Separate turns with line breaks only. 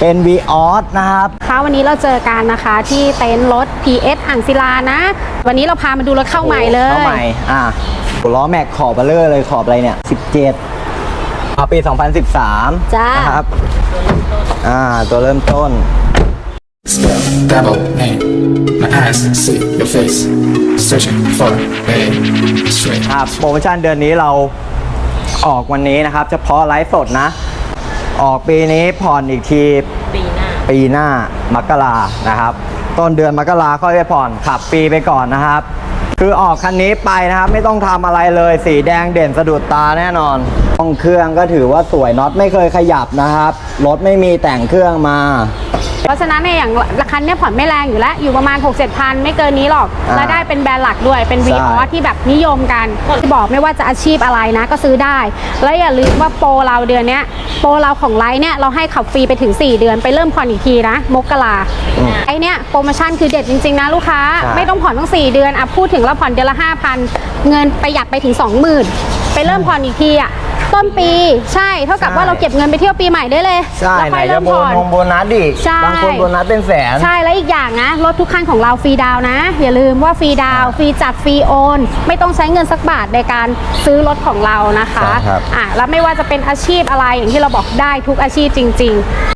เป็น v ีออสนะครับ
ค่ะวันนี้เราเจอกันนะคะที่เต็นท์รถ PS อ่างศิลานะ วันนี้เราพามาดูรถเข้าใหม่เลย
เข้าใหม่อะล้อแม็กขอบเบลเลอร์เลยขอบอะไรเนี่ย 17เอาปี 2013
จ้าน
นะครับ อ่า ตัวเริ่มต้น
Spell, dabble, name. My eyes see your face. Searching for a straight.
ครับโปรโมชั่นเดือนนี้เราออกวันนี้นะครับ เฉพาะไลฟ์สดนะ ออกปีนี้ผ่อนอีกทีปีหน้า ปีหน้ามกรานะครับ ต้นเดือนมกราค่อยไปผ่อนขับปีไปก่อนนะครับ คือออกคันนี้ไปนะครับไม่ต้องทำอะไรเลย สีแดงเด่นสะดุดตาแน่นอนห้องเครื่องก็ถือว่าสวยน็อตไม่เคยขยับนะครับรถไม่มีแต่งเครื่องมา
เพราะฉะนั้นเนี่ยอย่างราคาเนี่ยผ่อนไม่แรงอยู่แล้ว อยู่ประมาณ 6 7พันไม่เกินนี้หรอก
อ่า
และได้เป็นแบรนด์หลักด้วยเป็น v ี
ใช่
ออที่แบบนิยมกันที่บอกไม่ว่าจะอาชีพอะไรนะก็ซื้อได้ แล้วอย่าลืมว่าโปรเราเดือนเนี้ยโปรเราของไลท์เนี่ยเราให้ขับฟรีไปถึง 4 เดือนไปเริ่มผ่อนอีกทีนะมกราไอเนี้ยโปรโมชั่นคือเด็ดจริงๆนะลูกค้า
ใช่
ไม่ต้องผ่อนตั้ง4 เดือนอะพูดถึงเราผ่อนเดือนละ5,000 เงินประหยัดไปถึง 20,000 ไปเริ่มผ่อนอีกทีอะ ต้นปีใช่เท่ากับว่าเราเก็บเงินไปเที่ยวปีใหม่ได้เลย
ใช่
แล้ว
ไหน
ค่อย
จะ
เริ่ม
โบ
ผ่
น
อน
งโบนัสอีก
ใช่
บางคนโบนัสเป็นแสน
ใช่แล้วอีกอย่างนะรถทุกคันของเราฟรีดาวน์นะ อย่าลืมว่าฟรีดาวน์ฟรีจัดฟรีโอน ไม่ต้องใช้เงินสักบาทในการซื้อรถของเรานะคะ
ใช่ครับ
อะแล้วไม่ว่าจะเป็นอาชีพอะไรอย่างที่เราบอกได้ทุกอาชีพจริงๆ